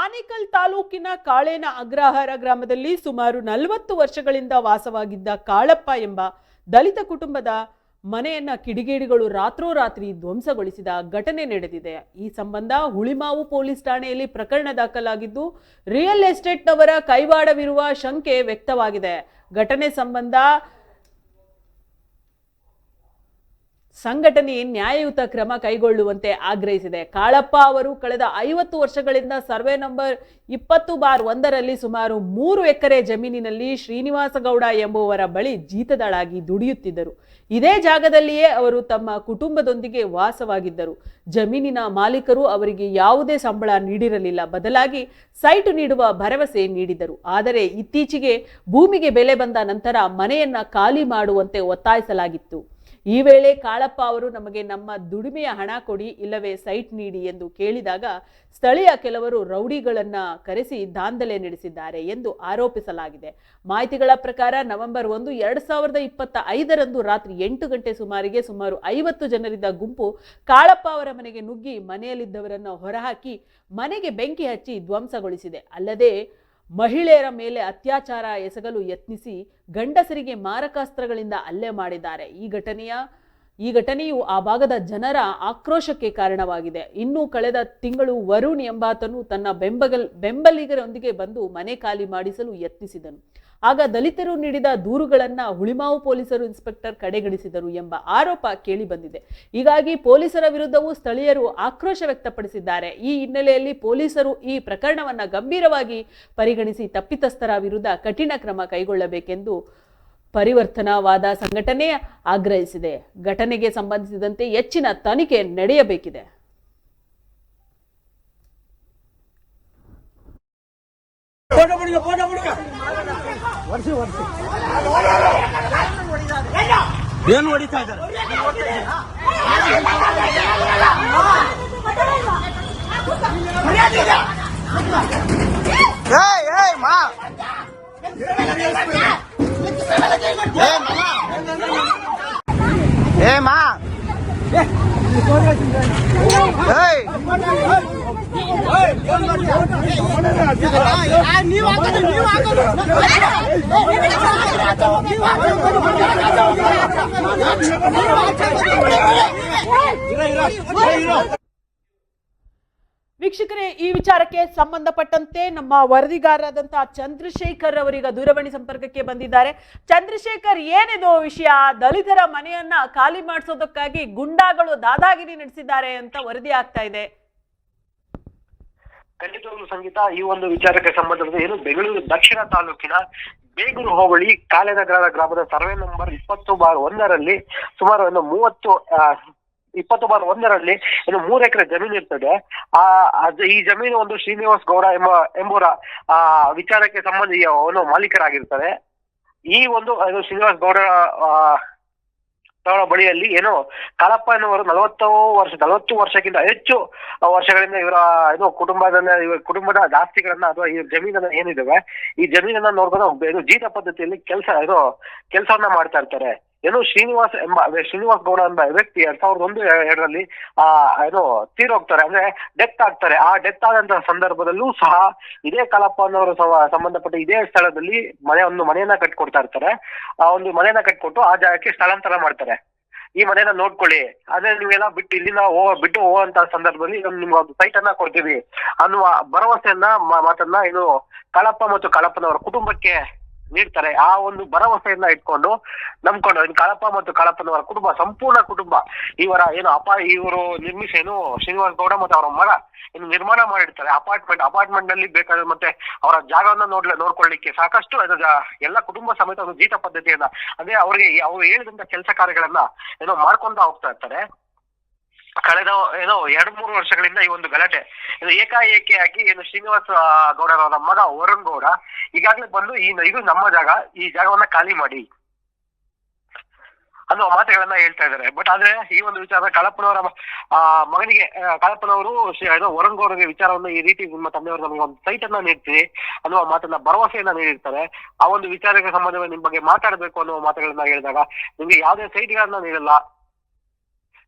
ಆನೇಕಲ್ ತಾಲೂಕಿನ ಕಾಳೇನ ಅಗ್ರಹಾರ ಗ್ರಾಮದಲ್ಲಿ ಸುಮಾರು ನಲವತ್ತು ವರ್ಷಗಳಿಂದ ವಾಸವಾಗಿದ್ದ ಕಾಳಪ್ಪ ಎಂಬ ದಲಿತ ಕುಟುಂಬದ ಮನೆಯನ್ನ ಕಿಡಿಗೇಡಿಗಳು ರಾತ್ರೋರಾತ್ರಿ ಧ್ವಂಸಗೊಳಿಸಿದ ಘಟನೆ ನಡೆದಿದೆ. ಈ ಸಂಬಂಧ ಹುಳಿಮಾವು ಪೊಲೀಸ್ ಠಾಣೆಯಲ್ಲಿ ಪ್ರಕರಣ ದಾಖಲಾಗಿದ್ದು, ರಿಯಲ್ ಎಸ್ಟೇಟ್ನವರ ಕೈವಾಡವಿರುವ ಶಂಕೆ ವ್ಯಕ್ತವಾಗಿದೆ. ಘಟನೆ ಸಂಬಂಧ ಸಂಘಟನೆ ನ್ಯಾಯಯುತ ಕ್ರಮ ಕೈಗೊಳ್ಳುವಂತೆ ಆಗ್ರಹಿಸಿದೆ. ಕಾಳಪ್ಪ ಅವರು ಕಳೆದ ಐವತ್ತು ವರ್ಷಗಳಿಂದ ಸರ್ವೆ ನಂಬರ್ ಇಪ್ಪತ್ತು ಬಾರ್ ಒಂದರಲ್ಲಿ ಸುಮಾರು ಮೂರು ಎಕರೆ ಜಮೀನಿನಲ್ಲಿ ಶ್ರೀನಿವಾಸಗೌಡ ಎಂಬುವರ ಬಳಿ ಜೀತದಾಳಾಗಿ ದುಡಿಯುತ್ತಿದ್ದರು. ಇದೇ ಜಾಗದಲ್ಲಿಯೇ ಅವರು ತಮ್ಮ ಕುಟುಂಬದೊಂದಿಗೆ ವಾಸವಾಗಿದ್ದರು. ಜಮೀನಿನ ಮಾಲೀಕರು ಅವರಿಗೆ ಯಾವುದೇ ಸಂಬಳ ನೀಡಿರಲಿಲ್ಲ. ಬದಲಾಗಿ ಸೈಟ್ ನೀಡುವ ಭರವಸೆ ನೀಡಿದರು. ಆದರೆ ಇತ್ತೀಚೆಗೆ ಭೂಮಿಗೆ ಬೆಲೆ ಬಂದ ನಂತರ ಮನೆಯನ್ನ ಖಾಲಿ ಮಾಡುವಂತೆ ಒತ್ತಾಯಿಸಲಾಗಿತ್ತು. ಈ ವೇಳೆ ಕಾಳಪ್ಪ ಅವರು ನಮಗೆ ನಮ್ಮ ದುಡಿಮೆಯ ಹಣ ಕೊಡಿ, ಇಲ್ಲವೇ ಸೈಟ್ ನೀಡಿ ಎಂದು ಕೇಳಿದಾಗ ಸ್ಥಳೀಯ ಕೆಲವರು ರೌಡಿಗಳನ್ನ ಕರೆಸಿ ದಾಂಧಲೆ ನಡೆಸಿದ್ದಾರೆ ಎಂದು ಆರೋಪಿಸಲಾಗಿದೆ. ಮಾಹಿತಿಗಳ ಪ್ರಕಾರ ನವೆಂಬರ್ ಒಂದು, ಎರಡ್ ಸಾವಿರದ ಇಪ್ಪತ್ತ ಐದರಂದು ರಾತ್ರಿ ಎಂಟು ಗಂಟೆ ಸುಮಾರಿಗೆ ಸುಮಾರು ಐವತ್ತು ಜನರಿದ್ದ ಗುಂಪು ಕಾಳಪ್ಪ ಅವರ ಮನೆಗೆ ನುಗ್ಗಿ ಮನೆಯಲ್ಲಿದ್ದವರನ್ನು ಹೊರಹಾಕಿ ಮನೆಗೆ ಬೆಂಕಿ ಹಚ್ಚಿ ಧ್ವಂಸಗೊಳಿಸಿದೆ. ಅಲ್ಲದೆ ಮಹಿಳೆಯರ ಮೇಲೆ ಅತ್ಯಾಚಾರ ಎಸಗಲು ಯತ್ನಿಸಿ ಗಂಡಸರಿಗೆ ಮಾರಕಾಸ್ತ್ರಗಳಿಂದ ಹಲ್ಲೆ ಮಾಡಿದ್ದಾರೆ. ಈ ಘಟನೆಯ, ಈ ಘಟನೆಯು ಆ ಭಾಗದ ಜನರ ಆಕ್ರೋಶಕ್ಕೆ ಕಾರಣವಾಗಿದೆ. ಇನ್ನು ಕಳೆದ ತಿಂಗಳು ವರುಣ್ ಎಂಬಾತನು ತನ್ನ ಬೆಂಬಗಲ್, ಬೆಂಬಲಿಗರೊಂದಿಗೆ ಬಂದು ಮನೆ ಖಾಲಿ ಮಾಡಿಸಲು ಯತ್ನಿಸಿದನು. ಆಗ ದಲಿತರು ನೀಡಿದ ದೂರುಗಳನ್ನು ಹುಳಿಮಾವು ಪೊಲೀಸರು ಇನ್ಸ್ಪೆಕ್ಟರ್ ಕಡೆಗಣಿಸಿದರು ಎಂಬ ಆರೋಪ ಕೇಳಿಬಂದಿದೆ ಹೀಗಾಗಿ ಪೊಲೀಸರ ವಿರುದ್ಧವೂ ಸ್ಥಳೀಯರು ಆಕ್ರೋಶ ವ್ಯಕ್ತಪಡಿಸಿದ್ದಾರೆ. ಈ ಹಿನ್ನೆಲೆಯಲ್ಲಿ ಪೊಲೀಸರು ಈ ಪ್ರಕರಣವನ್ನ ಗಂಭೀರವಾಗಿ ಪರಿಗಣಿಸಿ ತಪ್ಪಿತಸ್ಥರ ವಿರುದ್ಧ ಕಠಿಣ ಕ್ರಮ ಕೈಗೊಳ್ಳಬೇಕೆಂದು ಪರಿವರ್ತನವಾದ ಸಂಘಟನೆ ಆಗ್ರಹಿಸಿದೆ. ಘಟನೆಗೆ ಸಂಬಂಧಿಸಿದಂತೆ ಹೆಚ್ಚಿನ ತನಿಖೆ ನಡೆಯಬೇಕಿದೆ. ಫೋಟೋ ಬಿಡುಗ ಏನು ಹೊಡಿತಾ ಇದ್ದಾರೆ? ಏಯ್ ಏಯ್ ಮಾ. ಏ ಮಾ. ಏ ಮಾ. ಏಯ್. ವೀಕ್ಷಕರೇ, ಈ ವಿಚಾರಕ್ಕೆ ಸಂಬಂಧಪಟ್ಟಂತೆ ನಮ್ಮ ವರದಿಗಾರರಾದಂತಹ ಚಂದ್ರಶೇಖರ್ ಅವರೀಗ ದೂರವಾಣಿ ಸಂಪರ್ಕಕ್ಕೆ ಬಂದಿದ್ದಾರೆ. ಚಂದ್ರಶೇಖರ್, ಏನಿದು ವಿಷಯ? ದಲಿತರ ಮನೆಯನ್ನ ಖಾಲಿ ಮಾಡಿಸೋದಕ್ಕಾಗಿ ಗುಂಡಾಗಳು ದಾದಾಗಿರಿ ನಡೆಸಿದ್ದಾರೆ ಅಂತ ವರದಿ ಆಗ್ತಾ ಇದೆ. ಖಂಡಿತವಾಗ್ಲೂ ಸಂಗೀತ, ಈ ಒಂದು ವಿಚಾರಕ್ಕೆ ಸಂಬಂಧಪಟ್ಟ ಏನು ಬೆಂಗಳೂರು ದಕ್ಷಿಣ ತಾಲೂಕಿನ ಬೇಗೂರು ಹೋಬಳಿ ಕಾಲೇನಗರದ ಗ್ರಾಮದ ಸರ್ವೆ ನಂಬರ್ ಇಪ್ಪತ್ತು ಬಾರ್ ಒಂದರಲ್ಲಿ ಸುಮಾರು ಒಂದು ಮೂವತ್ತು ಇಪ್ಪತ್ತು ಬಾರ್ ಒಂದರಲ್ಲಿ ಏನು ಮೂರು ಎಕರೆ ಜಮೀನು ಇರ್ತದೆ. ಆ ಈ ಜಮೀನು ಒಂದು ಶ್ರೀನಿವಾಸ್ ಗೌಡ ಎಂಬ, ಎಂಬುವರ, ಆ, ವಿಚಾರಕ್ಕೆ ಸಂಬಂಧಿ ಅವನು ಮಾಲೀಕರಾಗಿರ್ತಾರೆ. ಈ ಒಂದು ಶ್ರೀನಿವಾಸ್ ಗೌಡ ಅವರ ಬಳಿಯಲ್ಲಿ ಏನು ಕಾಳಪ್ಪ ಎನ್ನುವರು ನಲವತ್ತು ವರ್ಷ, ನಲವತ್ತು ವರ್ಷಕ್ಕಿಂತ ಹೆಚ್ಚು ವರ್ಷಗಳಿಂದ ಇವರ ಏನು ಕುಟುಂಬದ ಇವರ ಕುಟುಂಬದ ಜಾಸ್ತಿಗಳನ್ನ ಅಥವಾ ಈ ಜಮೀನನ್ನ ಏನಿದಾವೆ, ಈ ಜಮೀನನ್ನ ನೋಡ್ಕೊಂಡು ಏನು ಜೀತ ಪದ್ಧತಿಯಲ್ಲಿ ಕೆಲಸ, ಇದು ಕೆಲಸವನ್ನ ಮಾಡ್ತಾ ಇರ್ತಾರೆ. ಏನು ಶ್ರೀನಿವಾಸ್ ಎಂಬ ಶ್ರೀನಿವಾಸ್ ಗೌಡ ಎಂಬ ವ್ಯಕ್ತಿ ಎರಡ್ ಸಾವಿರದ ಒಂದು, ಎರಡರಲ್ಲಿ, ಆ ಏನು ತೀರೋಗ್ತಾರೆ, ಅಂದ್ರೆ ಡೆತ್ ಆಗ್ತಾರೆ. ಆ ಡೆತ್ ಆದಂತಹ ಸಂದರ್ಭದಲ್ಲೂ ಸಹ ಇದೇ ಸಹ ಸಂಬಂಧಪಟ್ಟ ಇದೇ ಸ್ಥಳದಲ್ಲಿ ಮನೆ, ಒಂದು ಮನೆಯನ್ನ ಕಟ್ಕೊಡ್ತಾ ಇರ್ತಾರೆ. ಆ, ಒಂದು ಮನೆಯನ್ನ ಕಟ್ಕೊಟ್ಟು ಆ ಜಾಗಕ್ಕೆ ಸ್ಥಳಾಂತರ ಮಾಡ್ತಾರೆ. ಈ ಮನೆಯನ್ನ ನೋಡ್ಕೊಳ್ಳಿ. ಅದೇ ನೀವೆಲ್ಲ ಬಿಟ್ಟು ಇಲ್ಲಿಂದ ಹೋಗ ಬಿಟ್ಟು ಹೋಗುವಂತ ಸಂದರ್ಭದಲ್ಲಿ ನಿಮ್ಗೆ ಒಂದು ಸೈಟ್ ಅನ್ನ ಕೊಡ್ತೀವಿ ಅನ್ನುವ ಭರವಸೆಯನ್ನ ಮಾತನ್ನ ಇದು ಕಳಪ್ಪ ಮತ್ತು ಕಳಪ್ಪನವರ ಕುಟುಂಬಕ್ಕೆ ನೀಡ್ತಾರೆ. ಆ ಒಂದು ಭರವಸೆಯನ್ನ ಇಟ್ಕೊಂಡು ನಂಬ್ಕೊಂಡು ಕಳಪ ಮತ್ತು ಕಳಪನವರ ಕುಟುಂಬ, ಸಂಪೂರ್ಣ ಕುಟುಂಬ. ಇವರ ಏನು ಅಪ, ಇವರು ನಿರ್ಮಿಸಿ ಏನು ಶ್ರೀನಿವಾಸ ಗೌಡ ಮತ್ತು ಅವರ ಮಗ ಇನ್ನು ನಿರ್ಮಾಣ ಮಾಡಿರ್ತಾರೆ. ಅಪಾರ್ಟ್ಮೆಂಟ್ ಅಪಾರ್ಟ್ಮೆಂಟ್ನಲ್ಲಿ ಬೇಕಾದ್ರೆ ಮತ್ತೆ ಅವರ ಜಾಗವನ್ನ ನೋಡ್ಲ, ನೋಡ್ಕೊಳ್ಳಿಕ್ಕೆ ಸಾಕಷ್ಟು ಎಲ್ಲ ಕುಟುಂಬ ಸಮೇತ ಒಂದು ಜೀತ ಪದ್ಧತಿಯನ್ನ ಅಂದ್ರೆ ಅವರಿಗೆ, ಅವ್ರು ಹೇಳಿದಂತ ಕೆಲಸ ಕಾರ್ಯಗಳನ್ನ ಏನೋ ಮಾಡ್ಕೊಂತ ಹೋಗ್ತಾ ಇರ್ತಾರೆ. ಕಳೆದ ಏನೋ ಎರಡು ಮೂರು ವರ್ಷಗಳಿಂದ ಈ ಒಂದು ಗಲಾಟೆ. ಇದು ಏಕಾಏಕಿಯಾಗಿ ಏನು ಶ್ರೀನಿವಾಸ ಗೌಡರವರ ಮಗ ವರುಣ್ ಗೌಡ ಈಗಾಗಲೇ ಬಂದು ಈ ಇದು ನಮ್ಮ ಜಾಗ, ಈ ಜಾಗವನ್ನ ಖಾಲಿ ಮಾಡಿ. ಅನ್ನುವ ಮಾತುಗಳನ್ನ ಹೇಳ್ತಾ ಇದ್ದಾರೆ. ಬಟ್ ಆದ್ರೆ ಈ ಒಂದು ವಿಚಾರ ಕಳಪ್ಪನವರ ಮಗನಿಗೆ ಕಳಪ್ಪನವರು ಇದು ವರುಣ್ ಗೌಡರಿಗೆ ವಿಚಾರವನ್ನು ಈ ರೀತಿ ನಿಮ್ಮ ತಂದೆಯವರು ನಮಗೆ ಒಂದು ಸೈಟ್ ಅನ್ನ ನೀಡ್ತೀವಿ ಅನ್ನುವ ಮಾತನ್ನ ಭರವಸೆಯನ್ನ ನೀಡಿರ್ತಾರೆ. ಆ ಒಂದು ವಿಚಾರಕ್ಕೆ ಸಂಬಂಧವಾಗಿ ನಿಮ್ ಬಗ್ಗೆ ಮಾತಾಡಬೇಕು ಅನ್ನುವ ಮಾತುಗಳನ್ನ ಹೇಳಿದಾಗ ನಿಮ್ಗೆ ಯಾವುದೇ ಸೈಟ್ಗಳನ್ನ ನೀಡಲ್ಲ.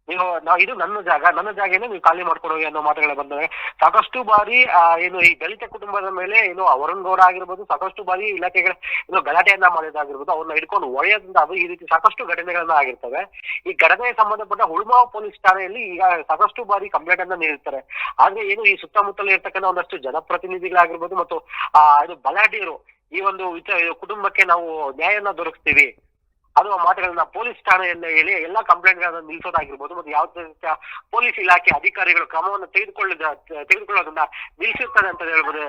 ನೀವು ನಾ ಇದು ನನ್ನ ಜಾಗ, ನನ್ನ ಜಾಗನೇ ನೀವು ಖಾಲಿ ಮಾಡ್ಕೊಂಡು ಹೋಗಿ ಅನ್ನೋ ಮಾತುಗಳೇ ಬಂದವೆ. ಸಾಕಷ್ಟು ಬಾರಿ ಏನು ಈ ದಲಿತ ಕುಟುಂಬದ ಮೇಲೆ, ಏನು ಅವರನ್ ಗೌಡ ಆಗಿರ್ಬೋದು, ಸಾಕಷ್ಟು ಬಾರಿ ಇಲಾಖೆಗಳ, ಏನು ಗಲಾಟೆಯನ್ನ ಮಾಡಿದಾಗಿರ್ಬೋದು, ಅವ್ರನ್ನ ಹಿಡ್ಕೊಂಡು ಒಳ್ಳೆಯದಿಂದ ಅದು ಈ ರೀತಿ ಸಾಕಷ್ಟು ಘಟನೆಗಳನ್ನ ಆಗಿರ್ತವೆ. ಈ ಘಟನೆಗೆ ಸಂಬಂಧಪಟ್ಟ ಹುಳುಮಾವ್ ಪೊಲೀಸ್ ಠಾಣೆಯಲ್ಲಿ ಈಗ ಸಾಕಷ್ಟು ಬಾರಿ ಕಂಪ್ಲೇಂಟ್ ಅನ್ನ ನೀಡಿರ್ತಾರೆ. ಆದ್ರೆ ಏನು ಈ ಸುತ್ತಮುತ್ತಲು ಇರ್ತಕ್ಕಂಥ ಒಂದಷ್ಟು ಜನಪ್ರತಿನಿಧಿಗಳಾಗಿರ್ಬೋದು ಮತ್ತು, ಆ, ಇದು ಬಲಾಢ್ಯರು ಈ ಒಂದು ವಿಚಾರ ಕುಟುಂಬಕ್ಕೆ ನಾವು ನ್ಯಾಯನ ದೊರಕಿಸ್ತೀವಿ. ಅನ್ನುವ ಮಾತುಗಳನ್ನ ಪೊಲೀಸ್ ಠಾಣೆಯನ್ನ ಹೇಳಿ ಎಲ್ಲಾ ಕಂಪ್ಲೇಂಟ್ ಗಳನ್ನ ನಿಲ್ಸೋದಾಗಿರ್ಬೋದು ಮತ್ತೆ ಯಾವುದೇ ರೀತಿಯ ಪೊಲೀಸ್ ಇಲಾಖೆ ಅಧಿಕಾರಿಗಳು ಕ್ರಮವನ್ನು ತೆಗೆದುಕೊಳ್ಳದ, ತೆಗೆದುಕೊಳ್ಳೋದನ್ನ ನಿಲ್ಲಿಸುತ್ತದೆ ಅಂತ ಹೇಳ್ಬೋದು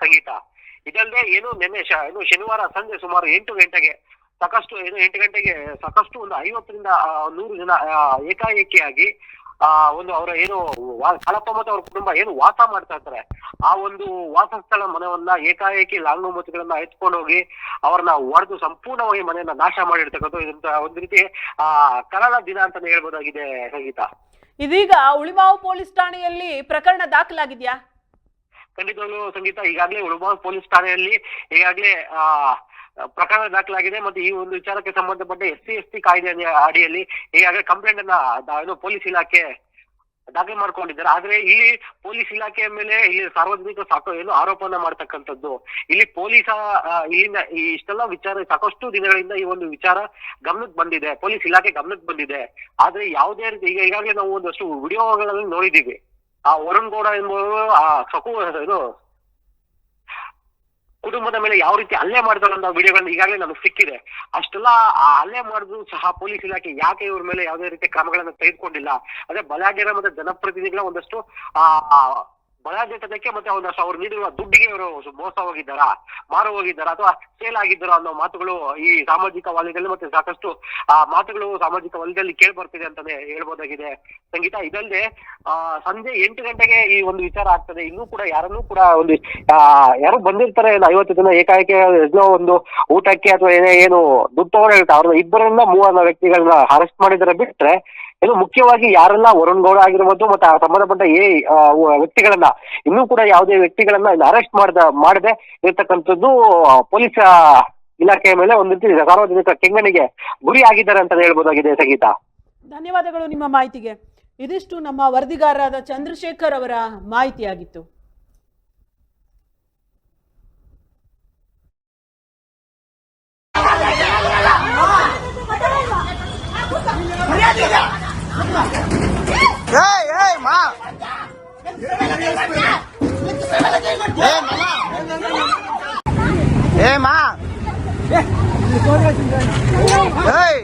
ಸಂಗೀತ. ಇದಲ್ಲದೆ ಏನು ನಿನ್ನೆ ಏನು ಶನಿವಾರ ಸಂಜೆ ಸುಮಾರು ಎಂಟು ಗಂಟೆಗೆ ಸಾಕಷ್ಟು, ಏನು ಎಂಟು ಗಂಟೆಗೆ ಸಾಕಷ್ಟು ಒಂದು ಐವತ್ತರಿಂದ ನೂರು ಜನ ಏಕಾಏಕಿಯಾಗಿ ಆ ಒಂದು ಅವರ ಏನು ಕಳಪ ಮತ್ತು ಅವ್ರ ಕುಟುಂಬ ಏನು ವಾಸ ಮಾಡ್ತಾ ಇರ್ತಾರೆ ಆ ಒಂದು ವಾಸಸ್ಥಳ ಮನೆಯನ್ನ ಏಕಾಏಕಿ ಲಾಂಗು ಮತಗಳನ್ನ ಎತ್ಕೊಂಡು ಹೋಗಿ ಅವ್ರನ್ನ ಹೊಡೆದು ಸಂಪೂರ್ಣವಾಗಿ ಮನೆಯನ್ನ ನಾಶ ಮಾಡಿರ್ತಕ್ಕಂಥ ಇದಂತ ಒಂದು ರೀತಿ ಆ ಕರಾಳ ದಿನ ಅಂತಾನೆ ಹೇಳ್ಬೋದಾಗಿದೆ ಸಂಗೀತ. ಇದೀಗ ಉಳಿಮಾವು ಪೊಲೀಸ್ ಠಾಣೆಯಲ್ಲಿ ಪ್ರಕರಣ ದಾಖಲಾಗಿದ್ಯಾ? ಖಂಡಿತವಾಗ್ಲೂ ಸಂಗೀತ ಈಗಾಗಲೇ ಉಳಿಮಾವು ಪೊಲೀಸ್ ಠಾಣೆಯಲ್ಲಿ ಈಗಾಗಲೇ ಆ ಪ್ರಕರಣ ದಾಖಲಾಗಿದೆ ಮತ್ತೆ ಈ ಒಂದು ವಿಚಾರಕ್ಕೆ ಸಂಬಂಧಪಟ್ಟ ಎಸ್ ಸಿ, ಎಸ್ ಟಿ ಕಾಯ್ದೆ ಅಡಿಯಲ್ಲಿ ಈಗಾಗಲೇ ಕಂಪ್ಲೇಂಟ್ ಅನ್ನ ಪೊಲೀಸ್ ಇಲಾಖೆ ದಾಖಲು ಮಾಡ್ಕೊಂಡಿದ್ದಾರೆ. ಆದ್ರೆ ಇಲ್ಲಿ ಪೊಲೀಸ್ ಇಲಾಖೆಯ ಮೇಲೆ ಇಲ್ಲಿ ಸಾರ್ವಜನಿಕ ಸಾಕು ಏನು ಆರೋಪನ ಮಾಡ್ತಕ್ಕಂಥದ್ದು. ಇಲ್ಲಿ ಪೊಲೀಸ ಇಲ್ಲಿಂದ ಇಷ್ಟೆಲ್ಲ ವಿಚಾರ ಸಾಕಷ್ಟು ದಿನಗಳಿಂದ ಈ ಒಂದು ವಿಚಾರ ಗಮನಕ್ಕೆ ಬಂದಿದೆ. ಪೊಲೀಸ್ ಇಲಾಖೆ ಗಮನಕ್ಕೆ ಬಂದಿದೆ. ಆದ್ರೆ ಯಾವುದೇ ರೀತಿ ಈಗ ಈಗಾಗಲೇ ನಾವು ಒಂದಷ್ಟು ವಿಡಿಯೋಗಳಲ್ಲಿ ನೋಡಿದೀವಿ ಆ ವರುಣ್ ಗೌಡ ಎಂಬುವರು ಆ ಸಕು ಇದು ಕುಟುಂಬದ ಮೇಲೆ ಯಾವ ರೀತಿ ಹಲ್ಲೆ ಮಾಡಿದಾರೆ ಅನ್ನೋ ವಿಡಿಯೋಗಳನ್ನ ಈಗಾಗಲೇ ನಮಗೆ ಸಿಕ್ಕಿದೆ. ಅಷ್ಟೆಲ್ಲ ಆ ಹಲ್ಲೆ ಮಾಡಿದ್ರು ಸಹ ಪೊಲೀಸ್ ಇಲಾಖೆ ಯಾಕೆ ಇವ್ರ ಮೇಲೆ ಯಾವುದೇ ರೀತಿ ಕ್ರಮಗಳನ್ನ ತೆಗೆದುಕೊಂಡಿಲ್ಲ? ಅದೇ ಬಲಾಢ್ಯರ ಮತ್ತೆ ಜನಪ್ರತಿನಿಧಿಗಳ ಒಂದಷ್ಟು ಆ ಬಲಾಢ್ಯತನಕ್ಕೆ ಮತ್ತೆ ಒಂದಷ್ಟು ಅವ್ರು ನೀಡಿರುವ ದುಡ್ಡಿಗೆ ಇವರು ಮೋಸ ಹೋಗಿದ್ದಾರಾ, ಮಾರು ಹೋಗಿದ್ದಾರಾ ಅಥವಾ ಸೇಲ್ ಆಗಿದ್ದಾರಾ ಅನ್ನೋ ಮಾತುಗಳು ಈ ಸಾಮಾಜಿಕ ವಲಯದಲ್ಲಿ ಮತ್ತೆ ಸಾಕಷ್ಟು, ಆ ಮಾತುಗಳು ಸಾಮಾಜಿಕ ವಲಯದಲ್ಲಿ ಕೇಳಿ ಬರ್ತಿದೆ ಅಂತಾನೆ ಹೇಳ್ಬೋದಾಗಿದೆ. ಸಂಗೀತ, ಇದಲ್ಲದೆ, ಆ, ಸಂಜೆ ಎಂಟು ಗಂಟೆಗೆ ಈ ಒಂದು ವಿಚಾರ ಆಗ್ತದೆ. ಇನ್ನೂ ಕೂಡ ಯಾರನ್ನು ಕೂಡ ಒಂದು ಯಾರು ಬಂದಿರ್ತಾರೆ ಐವತ್ತು ಜನ ಏಕಾಏಕಿ ಏನೋ ಒಂದು ಊಟಕ್ಕೆ ಅಥವಾ ಏನೇ, ಏನು ದುಡ್ಡು ಹೇಳ್ತಾರೆ. ಅವ್ರನ್ನ ಇಬ್ಬರನ್ನ ಮೂವರ ವ್ಯಕ್ತಿಗಳನ್ನ ಅರೆಸ್ಟ್ ಮಾಡಿದರೆ ಬಿಟ್ರೆ ಏನು ಮುಖ್ಯವಾಗಿ ಯಾರೆಲ್ಲ ವರುಣ್ ಗೌಡ ಆಗಿರ್ಬೋದು ಮತ್ತೆ ಆ ಸಂಬಂಧಪಟ್ಟ ಏ ವ್ಯಕ್ತಿಗಳನ್ನ ಇನ್ನೂ ಕೂಡ ಯಾವುದೇ ವ್ಯಕ್ತಿಗಳನ್ನ ಅರೆಸ್ಟ್ ಮಾಡದ, ಮಾಡದೆ ಇರತಕ್ಕಂಥದ್ದು ಪೊಲೀಸ್ ಇಲಾಖೆಯ ಮೇಲೆ ಒಂದು ರೀತಿ ಸಾರ್ವಜನಿಕ ಕೆಂಗಣಿಗೆ ಗುರಿ ಆಗಿದ್ದಾರೆ ಅಂತ ಹೇಳ್ಬೋದಾಗಿದೆ ಸಂಗೀತ. ಧನ್ಯವಾದಗಳು ನಿಮ್ಮ ಮಾಹಿತಿಗೆ. ಇದಿಷ್ಟು ನಮ್ಮ ವರದಿಗಾರರಾದ ಚಂದ್ರಶೇಖರ್ ಅವರ ಮಾಹಿತಿಯಾಗಿತ್ತು. ఏయ్!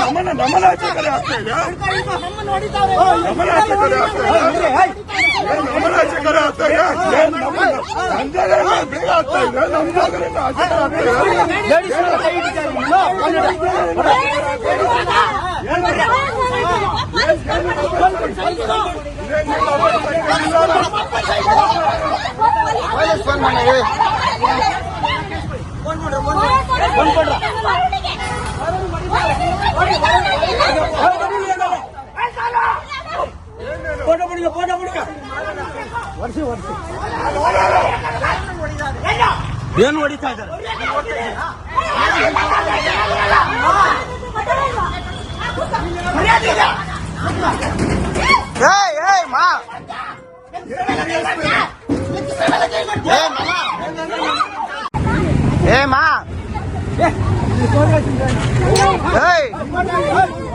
ನಮ್ಮನ್ನ ನಮ್ಮನ್ನ ಆಚೆ ಆಗ್ತಾ ಇದೆ ನಮ್ಮನ್ನ ಆಚೆ ಕಡೆ ಆಗ್ತಾ ಇದೆ ನಮ್ಮನ್ನ ಆಚೆ ಕಡೆ ಆಗ್ತಾ ಇದೆ ಜಾಗದಿಂದ ಬೇಗ ಆಗ್ತಾ ಇದೆ ನಮ್ ಜಾಗದಿಂದ ಆಚೆ ಕಡೆ ಆಗ್ತಾ ಇದೆ ಪೊಲೀಸ್ ಫೋನ್ ಮಾಡಿ ಏನು ಹೊಡಿತಾ ಇದ್ದಾರೆ? ಏಯ್ ಏಯ್ ಮಾ. ಏ ಮಾಮ ಏ ಮಾ. ಏಯ್. ಏನ್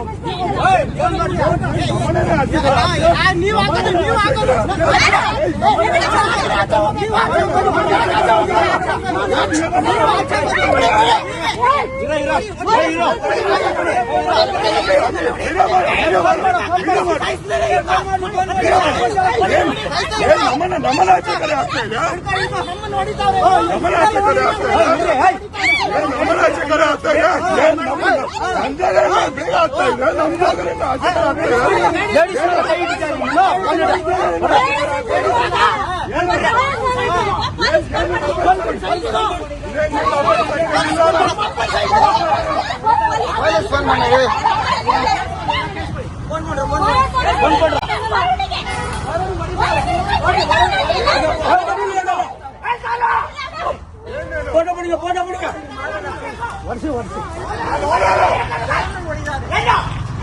ನಮ್ಮನ್ನ ನಮ್ಮನ್ನ ಆಚೆ ಕಡೆ ಆಗ್ತಾ ಇದೆ ನಮ್ಮನ್ನ ಆಚೆ ಕಡೆ ಆಗ್ತಾ ಆಗ್ತಾ ಇದೆ ನಮ್ಮನ್ನ ನಮ್ ಜಾಗದಿಂದ ಬೇಗ ಆಗ್ತಾ ಇದೆ ನಮ್ ಜಾಗದಿಂದ ಆಚೆ ಕಡೆ ಆಗ್ತಾ ಇದೆ ಪೊಲೀಸ್ ಫೋನ್ ಮಾಡಿ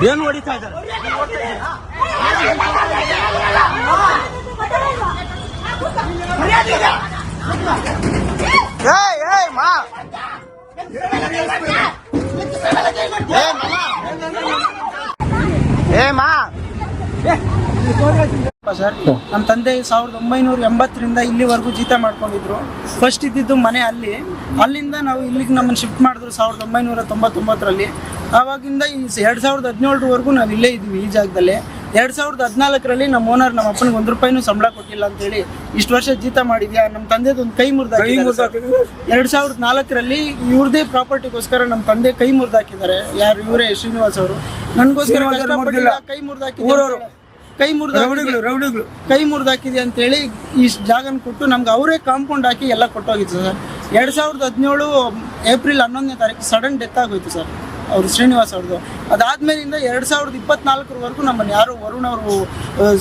ಏನು ಹೊಡಿತಾ ಇದ್ದಾರೆ? ಏ ಮಾ. ಸರ್ ನಮ್ಮ ತಂದೆ ಸಾವಿರದ ಒಂಬೈನೂರ ಎಂಬತ್ತರಿಂದ ಇಲ್ಲಿವರೆಗೂ ಜೀತ ಮಾಡ್ಕೊಂಡಿದ್ರು. ಫಸ್ಟ್ ಇದ್ದಿದ್ದು ಮನೆ ಅಲ್ಲಿ. ಅಲ್ಲಿಂದ ನಾವು ಇಲ್ಲಿಗೆ ನಮ್ಮನ್ನು ಶಿಫ್ಟ್ ಮಾಡಿದ್ರು ಸಾವಿರದ ಒಂಬೈನೂರ ತೊಂಬತ್ತೊಂಬತ್ತರಲ್ಲಿ. ಆವಾಗಿಂದ ಈ ಎರಡು ಸಾವಿರದ ಹದಿನೇಳರವರೆಗೂ ನಾವು ಇಲ್ಲೇ ಇದ್ವಿ ಈ ಜಾಗದಲ್ಲಿ. ಎರಡು ಸಾವಿರದ ಹದಿನಾಲ್ಕರಲ್ಲಿ ನಮ್ಮ ಓನರ್ ನಮ್ಮ ಅಪ್ಪನಿಗೆ ಒಂದು ರೂಪಾಯಿನೂ ಸಂಬಳ ಕೊಟ್ಟಿಲ್ಲ ಅಂತೇಳಿ ಇಷ್ಟು ವರ್ಷ ಜೀತ ಮಾಡಿದ್ಯಾ? ನಮ್ಮ ತಂದೆದು ಒಂದು ಕೈ ಮುರಿದಾಕಿದ್ದಾರೆ ಎರಡು ಸಾವಿರದ ನಾಲ್ಕರಲ್ಲಿ ಇವ್ರದೇ ಪ್ರಾಪರ್ಟಿಗೋಸ್ಕರ ನಮ್ಮ ತಂದೆ ಕೈ ಮುರಿದಾಕಿದ್ದಾರೆ ಯಾರು ಇವರೇ ಶ್ರೀನಿವಾಸ್ ಅವರು. ನನಗೋಸ್ಕರ ಕೈ ಮುರಿದಾಕಿದ್ದಾರೆ. ಕೈ ಮುರಿದ ರೌಡಿಗಳು ರೌಡಿಗಳು. ಕೈ ಮುರಿದಾಕಿದೆ ಅಂತೇಳಿ ಈ ಜಾಗನ ಕೊಟ್ಟು ನಮ್ಗೆ ಅವರೇ ಕಾಂಪೌಂಡ್ ಹಾಕಿ ಎಲ್ಲ ಕೊಟ್ಟೋಗಿತ್ತು ಸರ್. ಎರಡು ಸಾವಿರದ ಹದಿನೇಳು ಏಪ್ರಿಲ್ ಹನ್ನೊಂದನೇ ತಾರೀಕು ಸಡನ್ ಡೆತ್ ಆಗೋಯ್ತು ಸರ್ ಅವರು ಶ್ರೀನಿವಾಸ್ ಅವ್ರದ್ದು ಅದಾದ್ಮೇಲಿಂದ ಎರಡು ಸಾವಿರದ ಇಪ್ಪತ್ನಾಲ್ಕರವರೆಗೂ ನಮ್ಮನ್ನು ಯಾರು ವರುಣ್ ಅವರು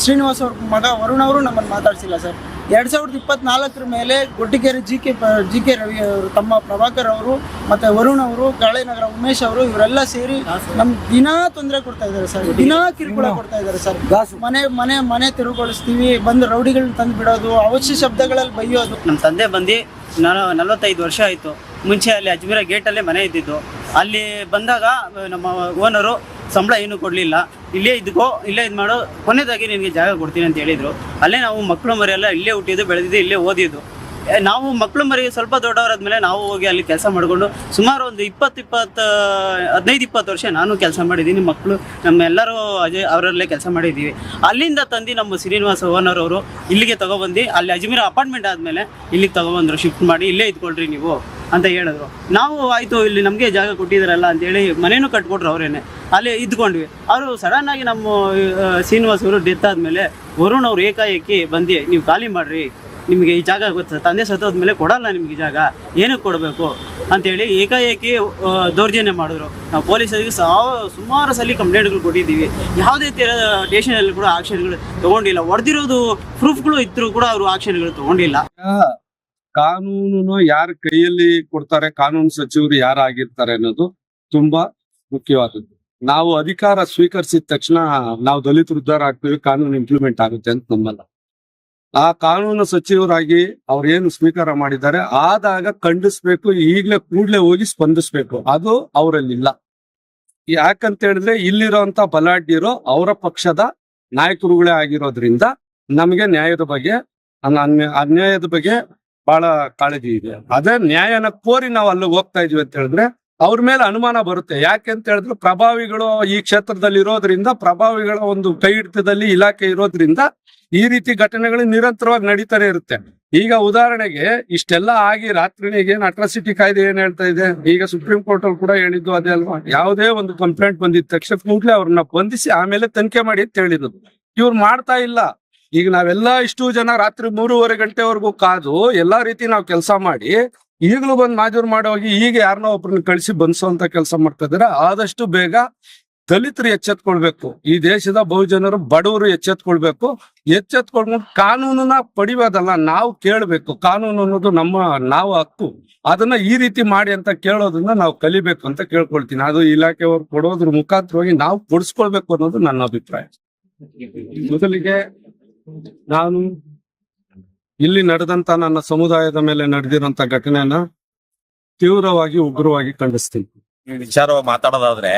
ಶ್ರೀನಿವಾಸ್ ಅವ್ರ ಮಗ ವರುಣ್ ಅವರು ನಮ್ಮನ್ನು ಮಾತಾಡ್ಸಿಲ್ಲ ಸರ್. ಎರಡು ಸಾವಿರದ ಇಪ್ಪತ್ನಾಲ್ಕರ ಮೇಲೆ Gottigere G K G K Ravi ಅವರು, ತಮ್ಮ ಪ್ರಭಾಕರ್ ಅವರು ಮತ್ತು ವರುಣ್ ಅವರು, ಕಾಳೆನಗರ ಉಮೇಶ್ ಅವರು, ಇವರೆಲ್ಲ ಸೇರಿ ನಮ್ಗೆ ದಿನಾ ತೊಂದರೆ ಕೊಡ್ತಾ ಇದ್ದಾರೆ ಸರ್. ದಿನಾ ಕಿರುಕುಳ ಕೊಡ್ತಾ ಇದ್ದಾರೆ ಸರ್. ಮನೆ ಮನೆ ಮನೆ ತಿರುಗೊಳಿಸ್ತೀವಿ ಬಂದು ರೌಡಿಗಳನ್ನ ತಂದು ಬಿಡೋದು, ಅವಶ್ಯ ಶಬ್ದಗಳಲ್ಲಿ ಬೈಯೋದು. ನಮ್ಮ ತಂದೆ ಬಂದು ನಾನು ನಲವತ್ತೈದು ವರ್ಷ ಆಯಿತು. ಮುಂಚೆ ಅಲ್ಲಿ ಅಜ್ಮೀರ ಗೇಟಲ್ಲೇ ಮನೆ ಇದ್ದಿದ್ದು. ಅಲ್ಲಿ ಬಂದಾಗ ನಮ್ಮ ಓನರು ಸಂಬಳ ಏನು ಕೊಡಲಿಲ್ಲ. ಇಲ್ಲೇ ಇದ್ಕೋ, ಇಲ್ಲೇ ಇದು ಮಾಡೋ, ಕೊನೆದಾಗಿ ನಿನಗೆ ಜಾಗ ಕೊಡ್ತೀನಿ ಅಂತ ಹೇಳಿದರು. ಅಲ್ಲೇ ನಾವು ಮಕ್ಕಳು ಮರಿಯೆಲ್ಲ ಇಲ್ಲೇ ಹುಟ್ಟಿದ್ದು, ಬೆಳೆದಿದ್ದು, ಇಲ್ಲೇ ಓದಿದ್ದು. ನಾವು ಮಕ್ಕಳು ಮರಿ ಸ್ವಲ್ಪ ದೊಡ್ಡವರಾದ್ಮೇಲೆ ನಾವು ಹೋಗಿ ಅಲ್ಲಿ ಕೆಲಸ ಮಾಡಿಕೊಂಡು ಸುಮಾರು ಒಂದು ಇಪ್ಪತ್ತು ಇಪ್ಪತ್ತು, ಹದಿನೈದು ಇಪ್ಪತ್ತು ವರ್ಷ ನಾನು ಕೆಲಸ ಮಾಡಿದ್ದೀನಿ ಮಕ್ಕಳು ನಮ್ಮೆಲ್ಲರೂ ಅಜಯ್ ಅವರಲ್ಲೇ ಕೆಲಸ ಮಾಡಿದ್ದೀವಿ. ಅಲ್ಲಿಂದ ತಂದು ನಮ್ಮ ಶ್ರೀನಿವಾಸ ಓನರ್ ಅವರು ಇಲ್ಲಿಗೆ ತಗೊಬಂದು, ಅಲ್ಲಿ ಅಜ್ಮೀರ್ ಅಪಾರ್ಟ್ಮೆಂಟ್ ಆದಮೇಲೆ ಇಲ್ಲಿಗೆ ತಗೊಬಂದ್ರು, ಶಿಫ್ಟ್ ಮಾಡಿ ಇಲ್ಲೇ ಇದ್ಕೊಳ್ರಿ ನೀವು. ಅಂತ ಹೇಳಿದ್ರು. ನಾವು ಆಯಿತು, ಇಲ್ಲಿ ನಮಗೆ ಜಾಗ ಕೊಟ್ಟಿದ್ದಾರಲ್ಲ ಅಂತೇಳಿ ಮನೇನೂ ಕಟ್ಕೊಟ್ರು ಅವರೇನೆ. ಅಲ್ಲಿ ಇದ್ಕೊಂಡ್ವಿ. ಅವರು ಸಡನ್ ಆಗಿ ನಮ್ಮ ಶ್ರೀನಿವಾಸ್ ಅವರು ಡೆತ್ ಆದಮೇಲೆ ವರುಣ್ ಅವ್ರು ಏಕಾಏಕಿ ಬಂದು, ನೀವು ಖಾಲಿ ಮಾಡ್ರಿ. ನಿಮಗೆ ಈ ಜಾಗ ಗೊತ್ತ, ತಂದೆ ಸತ್ತೋದ್ಮೇಲೆ ಕೊಡಲ್ಲ ನಿಮಗೆ ಜಾಗ. ಏನಕ್ಕೆ ಕೊಡಬೇಕು? ಅಂತೇಳಿ ಏಕಾಏಕಿ ದೌರ್ಜನ್ಯ ಮಾಡಿದ್ರು. ನಾವು ಪೊಲೀಸರಿಗೆ ಸಾವ, ಸುಮಾರು ಸಲ ಕಂಪ್ಲೇಂಟ್ಗಳು ಕೊಟ್ಟಿದ್ದೀವಿ. ಯಾವುದೇ ತರ ಸ್ಟೇಷನಲ್ಲಿ ಕೂಡ ಆಕ್ಷನ್ಗಳು ತಗೊಂಡಿಲ್ಲ. ಹೊಡೆದಿರೋದು ಪ್ರೂಫ್ಗಳು ಇದ್ರೂ ಕೂಡ ಅವರು ಆಕ್ಷನ್ಗಳು ತಗೊಂಡಿಲ್ಲ. ಕಾನೂನು ಯಾರ ಕೈಯಲ್ಲಿ ಕೊಡ್ತಾರೆ, ಕಾನೂನು ಸಚಿವರು ಯಾರಾಗಿರ್ತಾರೆ ಅನ್ನೋದು ತುಂಬಾ ಮುಖ್ಯವಾದದ್ದು. ನಾವು ಅಧಿಕಾರ ಸ್ವೀಕರಿಸಿದ ತಕ್ಷಣ ನಾವು ದಲಿತ ಉದ್ಧಾರ ಆಗ್ತೀವಿ, ಕಾನೂನು ಇಂಪ್ಲಿಮೆಂಟ್ ಆಗುತ್ತೆ ಅಂತ ನಮ್ಮಲ್ಲ. ಆ ಕಾನೂನು ಸಚಿವರಾಗಿ ಅವ್ರು ಏನು ಸ್ವೀಕಾರ ಮಾಡಿದ್ದಾರೆ, ಆದಾಗ ಖಂಡಿಸ್ಬೇಕು, ಈಗಲೇ ಕೂಡ್ಲೆ ಹೋಗಿ ಸ್ಪಂದಿಸ್ಬೇಕು. ಅದು ಅವರಲ್ಲಿಲ್ಲ. ಯಾಕಂತ ಹೇಳಿದ್ರೆ ಇಲ್ಲಿರೋಂತ ಬಲಾಢ್ಯರು ಅವರ ಪಕ್ಷದ ನಾಯಕರುಗಳೇ ಆಗಿರೋದ್ರಿಂದ ನಮಗೆ ನ್ಯಾಯದ ಬಗ್ಗೆ ಅನ್ಯಾಯದ ಬಗ್ಗೆ ಬಹಳ ಕಾಳಜಿ ಇದೆ. ಅದೇ ನ್ಯಾಯನ ಕೋರಿ ನಾವು ಅಲ್ಲಿ ಹೋಗ್ತಾ ಇದೀವಿ ಅಂತ ಹೇಳಿದ್ರೆ ಅವ್ರ ಮೇಲೆ ಅನುಮಾನ ಬರುತ್ತೆ. ಯಾಕೆ ಅಂತ ಹೇಳಿದ್ರೆ ಪ್ರಭಾವಿಗಳು ಈ ಕ್ಷೇತ್ರದಲ್ಲಿ ಇರೋದ್ರಿಂದ, ಪ್ರಭಾವಿಗಳ ಒಂದು ಕೈ ಹಿಡಿತದಲ್ಲಿ ಇಲಾಖೆ ಇರೋದ್ರಿಂದ ಈ ರೀತಿ ಘಟನೆಗಳು ನಿರಂತರವಾಗಿ ನಡೀತಾನೆ ಇರುತ್ತೆ. ಈಗ ಉದಾಹರಣೆಗೆ ಇಷ್ಟೆಲ್ಲ ಆಗಿ ರಾತ್ರಿನಿಗೆ ಏನ್ ಅಟ್ರಾಸಿಟಿ ಕಾಯ್ದೆ ಏನ್ ಹೇಳ್ತಾ ಇದೆ? ಈಗ ಸುಪ್ರೀಂ ಕೋರ್ಟ್ ಅಲ್ಲಿ ಕೂಡ ಹೇಳಿದ್ದು ಅದೇ ಅಲ್ವಾ? ಯಾವುದೇ ಒಂದು ಕಂಪ್ಲೇಂಟ್ ಬಂದಿದ ತಕ್ಷಣ ಕೂಡಲೇ ಅವ್ರನ್ನ ಬಂಧಿಸಿ ಆಮೇಲೆ ತನಿಖೆ ಮಾಡಿ ಅಂತ ಹೇಳಿದ್ರು. ಇವ್ರು ಮಾಡ್ತಾ ಇಲ್ಲ. ಈಗ ನಾವೆಲ್ಲ ಇಷ್ಟು ಜನ ರಾತ್ರಿ ಮೂರುವರೆ ಗಂಟೆವರೆಗೂ ಕಾದು ಎಲ್ಲಾ ರೀತಿ ನಾವು ಕೆಲಸ ಮಾಡಿ, ಈಗಲೂ ಬಂದು ಮಾಜೂರು ಮಾಡೋಗಿ ಈಗ ಯಾರನ್ನೋ ಒಬ್ರನ್ನ ಕಳಿಸಿ ಬಂದಿಸುವಂತ ಕೆಲಸ ಮಾಡ್ತಾ ಇದಾರೆ. ಆದಷ್ಟು ಬೇಗ ದಲಿತರು ಎಚ್ಚೆತ್ಕೊಳ್ಬೇಕು. ಈ ದೇಶದ ಬಹುಜನರು ಬಡವರು ಎಚ್ಚೆತ್ಕೊಳ್ಬೇಕು. ಎಚ್ಚೆತ್ಕೊಂಡು ಕಾನೂನನ್ನ ಪಡಿಬೋದಲ್ಲ ನಾವು ಕೇಳಬೇಕು. ಕಾನೂನು ಅನ್ನೋದು ನಮ್ಮ ನಾವು ಹಕ್ಕು. ಅದನ್ನ ಈ ರೀತಿ ಮಾಡಿ ಅಂತ ಕೇಳೋದನ್ನ ನಾವು ಕಲಿಬೇಕು ಅಂತ ಕೇಳ್ಕೊಳ್ತೀನಿ. ಅದು ಇಲಾಖೆಯವ್ರು ಕೊಡೋದ್ರ ಮುಖಾಂತರವಾಗಿ ನಾವು ಕೊಡಿಸ್ಕೊಳ್ಬೇಕು ಅನ್ನೋದು ನನ್ನ ಅಭಿಪ್ರಾಯ. ಮೊದಲಿಗೆ ನಾನು ಇಲ್ಲಿ ನಡೆದಂತ ನನ್ನ ಸಮುದಾಯದ ಮೇಲೆ ನಡೆದಿರುವಂತ ಘಟನೆಯನ್ನ ತೀವ್ರವಾಗಿ ಉಗ್ರವಾಗಿ ಖಂಡಿಸ್ತೀನಿ. ಈ ವಿಚಾರವಾಗಿ ಮಾತಾಡೋದಾದ್ರೆ,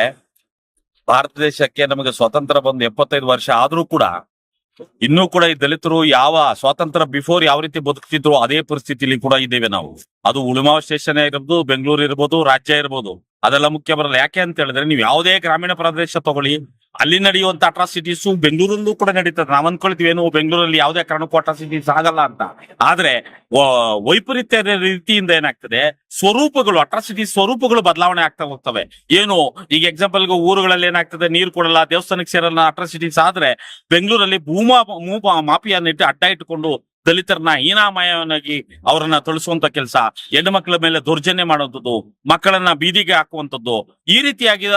ಭಾರತ ದೇಶಕ್ಕೆ ನಮಗೆ ಸ್ವಾತಂತ್ರ್ಯ ಬಂದು ಎಪ್ಪತ್ತೈದು ವರ್ಷ ಆದ್ರೂ ಕೂಡ, ಇನ್ನೂ ಕೂಡ ಈ ದಲಿತರು ಯಾವ ಸ್ವಾತಂತ್ರ್ಯ ಬಿಫೋರ್ ಯಾವ ರೀತಿ ಬದುಕ್ತಿದ್ರು, ಅದೇ ಪರಿಸ್ಥಿತಿಲಿ ಕೂಡ ಇದ್ದೇವೆ ನಾವು. ಅದು ಉಳುಮಾವ ಸ್ಟೇಷನ್ ಇರಬಹುದು ಬೆಂಗಳೂರು ಇರ್ಬೋದು, ರಾಜ್ಯ ಇರ್ಬೋದು. ಅದೆಲ್ಲ ಮುಖ್ಯ ಬರಲ್ಲ. ಯಾಕೆ ಅಂತ ಹೇಳಿದ್ರೆ ನೀವು ಯಾವುದೇ ಗ್ರಾಮೀಣ ಪ್ರದೇಶ ತಗೊಳ್ಳಿ, ಅಲ್ಲಿ ನಡೆಯುವಂತ ಅಟ್ರಾಸಿಟೀಸ್ ಬೆಂಗಳೂರಲ್ಲೂ ಕೂಡ ನಡೀತದೆ. ನಾವ್ ಅನ್ಕೊಳ್ತೀವಿ, ಏನು, ಬೆಂಗಳೂರಲ್ಲಿ ಯಾವುದೇ ಕಾರಣಕ್ಕೂ ಅಟ್ರಾಸಿಟೀಸ್ ಆಗಲ್ಲ ಅಂತ. ಆದ್ರೆ ವೈಪರೀತ್ಯ ರೀತಿಯಿಂದ ಏನಾಗ್ತದೆ, ಸ್ವರೂಪಗಳು ಅಟ್ರಾಸಿಟಿ ಸ್ವರೂಪಗಳು ಬದಲಾವಣೆ ಆಗ್ತಾ ಹೋಗ್ತವೆ. ಏನು, ಈಗ ಎಕ್ಸಾಂಪಲ್ ಊರುಗಳಲ್ಲಿ ಏನಾಗ್ತದೆ, ನೀರು ಕೊಡಲ್ಲ, ದೇವಸ್ಥಾನಕ್ಕೆ ಸೇರಲ್ಲ ಅಟ್ರಾಸಿಟೀಸ್ ಆದ್ರೆ, ಬೆಂಗಳೂರಲ್ಲಿ ಭೂಮಾ ಭೂ ಮಾಫಿಯನ್ನಿಟ್ಟು ಅಡ್ಡ ಇಟ್ಟುಕೊಂಡು ದಲಿತರನ್ನ ಹೀನಾಮಯವನ್ನಾಗಿ ಅವರನ್ನ ತೊಳಸುವಂತ ಕೆಲಸ, ಹೆಣ್ಣು ಮಕ್ಕಳ ಮೇಲೆ ದೌರ್ಜನ್ಯ ಮಾಡುವಂಥದ್ದು, ಮಕ್ಕಳನ್ನ ಬೀದಿಗೆ ಹಾಕುವಂಥದ್ದು, ಈ ರೀತಿಯಾಗಿ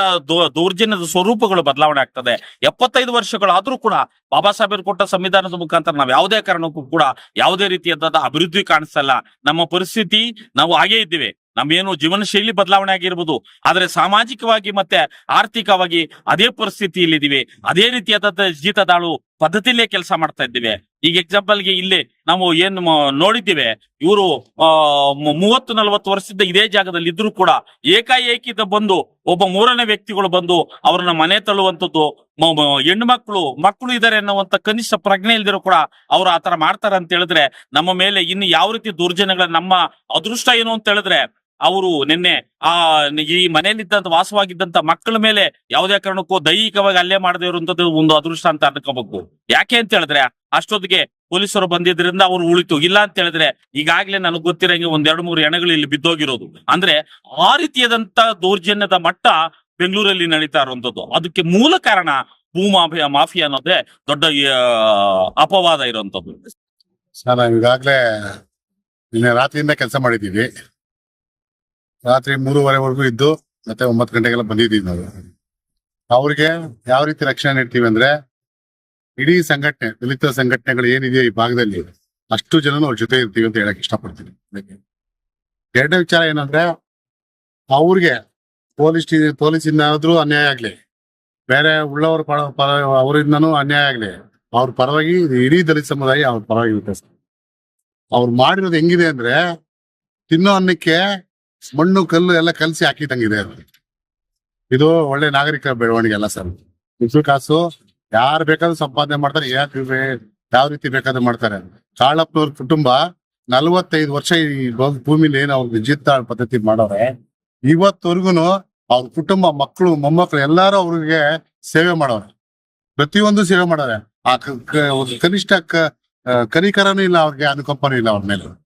ದೌರ್ಜನ್ಯದ ಸ್ವರೂಪಗಳು ಬದಲಾವಣೆ ಆಗ್ತದೆ. ಎಪ್ಪತ್ತೈದು ವರ್ಷಗಳಾದ್ರೂ ಕೂಡ ಬಾಬಾ ಸಾಹೇಬರು ಕೊಟ್ಟ ಸಂವಿಧಾನದ ಮುಖಾಂತರ ನಾವು ಯಾವುದೇ ಕಾರಣಕ್ಕೂ ಕೂಡ ಯಾವುದೇ ರೀತಿಯಾದ ಅಭಿವೃದ್ಧಿ ಕಾಣಿಸಲ್ಲ ನಮ್ಮ ಪರಿಸ್ಥಿತಿ, ನಾವು ಹಾಗೇ ಇದ್ದೀವಿ. ನಮ್ಮೇನು ಜೀವನ ಶೈಲಿ ಬದಲಾವಣೆ ಆಗಿರ್ಬೋದು. ಆದ್ರೆ ಸಾಮಾಜಿಕವಾಗಿ ಮತ್ತೆ ಆರ್ಥಿಕವಾಗಿ ಅದೇ ಪರಿಸ್ಥಿತಿಯಲ್ಲಿದ್ದೀವಿ. ಅದೇ ರೀತಿಯಾದ ಜೀತದಾಳು ಪದ್ಧತಿಲೇ ಕೆಲಸ ಮಾಡ್ತಾ ಇದ್ದೀವಿ. ಈಗ ಎಕ್ಸಾಂಪಲ್ಗೆ ಇಲ್ಲಿ ನಾವು ಏನು ನೋಡಿದ್ದೀವಿ, ಇವರು ಮೂವತ್ತು, ನಲವತ್ತು ವರ್ಷದಿಂದ ಇದೇ ಜಾಗದಲ್ಲಿ ಇದ್ರು ಕೂಡ ಏಕಾಏಕಿದ ಬಂದು ಒಬ್ಬ ಮೂರನೇ ವ್ಯಕ್ತಿಗಳು ಬಂದು ಅವ್ರನ್ನ ಮನೆ ತಳ್ಳುವಂಥದ್ದು ಹೆಣ್ಣು ಮಕ್ಕಳು ಮಕ್ಕಳು ಇದಾರೆ ಅನ್ನುವಂತ ಕನಿಷ್ಠ ಪ್ರಜ್ಞೆ ಇಲ್ದಿರೋ ಕೂಡ ಅವ್ರು ಆತರ ಮಾಡ್ತಾರೆ ಅಂತ ಹೇಳಿದ್ರೆ ನಮ್ಮ ಮೇಲೆ ಇನ್ನು ಯಾವ ರೀತಿ ದೌರ್ಜನ್ಯಗಳ ನಮ್ಮ ಅದೃಷ್ಟ ಏನು ಅಂತ ಹೇಳಿದ್ರೆ ಅವರು ನಿನ್ನೆ ಆ, ಈ ಮನೆಯಲ್ಲಿದ್ದಂತ ವಾಸವಾಗಿದ್ದಂತ ಮಕ್ಕಳ ಮೇಲೆ ಯಾವುದೇ ಕಾರಣಕ್ಕೂ ದೈಹಿಕವಾಗಿ ಅಲ್ಲೇ ಮಾಡದೇ ಇರುವಂತದ್ದು ಒಂದು ಅದೃಷ್ಟ ಅಂತ ಅನ್ಕೋಬೇಕು. ಯಾಕೆ ಅಂತ ಹೇಳಿದ್ರೆ ಅಷ್ಟೊತ್ತಿಗೆ ಪೊಲೀಸರು ಬಂದಿದ್ರಿಂದ ಅವ್ರು ಉಳಿತು. ಇಲ್ಲ ಅಂತ ಹೇಳಿದ್ರೆ ಈಗಾಗ್ಲೇ ನನಗೆ ಗೊತ್ತಿರಂಗೆ ಒಂದ್ ಎರಡು ಮೂರು ಎಣಗಳು ಇಲ್ಲಿ ಬಿದ್ದೋಗಿರೋದು. ಅಂದ್ರೆ ಆ ರೀತಿಯಾದಂತ ದೌರ್ಜನ್ಯದ ಮಟ್ಟ ಬೆಂಗಳೂರಲ್ಲಿ ನಡೀತಾ ಇರುವಂತದ್ದು. ಅದಕ್ಕೆ ಮೂಲ ಕಾರಣ ಭೂ ಮಾಫಿಯಾ ಅನ್ನೋದೇ ದೊಡ್ಡ ಅಪವಾದ ಇರುವಂತದ್ದು. ಸರ್ ಈಗಾಗಲೇ ನಿನ್ನೆ ರಾತ್ರಿಯಿಂದ ಕೆಲಸ ಮಾಡಿದ್ದೀವಿ. ರಾತ್ರಿ ಮೂರುವರೆವರೆಗೂ ಇದ್ದು ಮತ್ತೆ ಒಂಬತ್ತು ಗಂಟೆಗೆಲ್ಲ ಬಂದಿದ್ದೀವಿ ನಾವು ಅವ್ರಿಗೆ ಯಾವ ರೀತಿ ರಕ್ಷಣೆ ನೀಡ್ತೀವಿ ಅಂದ್ರೆ ಇಡೀ ಸಂಘಟನೆ, ದಲಿತ ಸಂಘಟನೆಗಳು ಏನಿದೆ ಈ ಭಾಗದಲ್ಲಿ ಅಷ್ಟು ಜನನು ಅವ್ರ ಜೊತೆ ಇರ್ತೀವಿ ಅಂತ ಹೇಳಕ್ ಇಷ್ಟಪಡ್ತೀನಿ. ಎರಡನೇ ವಿಚಾರ ಏನಂದ್ರೆ ಅವ್ರಿಗೆ ಪೊಲೀಸ್ ಪೊಲೀಸ್ ಆದ್ರೂ ಅನ್ಯಾಯ ಆಗ್ಲಿ, ಬೇರೆ ಉಳ್ಳವರ ಪರ ಪರ, ಅವರಿಂದನೂ ಅನ್ಯಾಯ ಆಗ್ಲಿ, ಅವ್ರ ಪರವಾಗಿ, ಇಡೀ ದಲಿತ ಸಮುದಾಯ ಅವ್ರ ಪರವಾಗಿ ಇರುತ್ತೆ. ಅವ್ರು ಮಾಡಿರೋದು ಹೆಂಗಿದೆ ಅಂದ್ರೆ ತಿನ್ನೋ ಅನ್ನಕ್ಕೆ ಮಣ್ಣು ಕಲ್ಲು ಎಲ್ಲ ಕಲಸಿ ಹಾಕಿಟ್ಟಂಗಿದೆ. ಅದು ಇದು ಒಳ್ಳೆ ನಾಗರಿಕ ಬೆಳವಣಿಗೆ ಅಲ್ಲ ಸರ್. ಇಷ್ಟು ಕಾಸು ಯಾರು ಬೇಕಾದ್ರೂ ಸಂಪಾದನೆ ಮಾಡ್ತಾರೆ ಯಾವ ರೀತಿ ಬೇಕಾದ್ರೂ ಮಾಡ್ತಾರೆ. ಕಾಳಪ್ಪನವ್ರ ಕುಟುಂಬ ನಲವತ್ತೈದು ವರ್ಷ ಈ ಭೂಮಿಲಿ ಏನು ಅವ್ರು ವಿಜಿತ್ತ ಪದ್ಧತಿ ಮಾಡೋರೆ. ಇವತ್ತವರೆಗೂ ಅವ್ರ ಕುಟುಂಬ ಮಕ್ಕಳು ಮೊಮ್ಮಕ್ಕಳು ಎಲ್ಲಾರು ಅವ್ರಿಗೆ ಸೇವೆ ಮಾಡೋರೆ. ಪ್ರತಿಯೊಂದು ಸೇವೆ ಮಾಡೋರೆ. ಆ ಕನಿಷ್ಠ ಕ- ಆ, ಕನಿಕರನೂ ಇಲ್ಲ ಅವ್ರಿಗೆ ಅನುಕಂಪನೂ ಇಲ್ಲ ಅವ್ರ ಮೇಲೆ.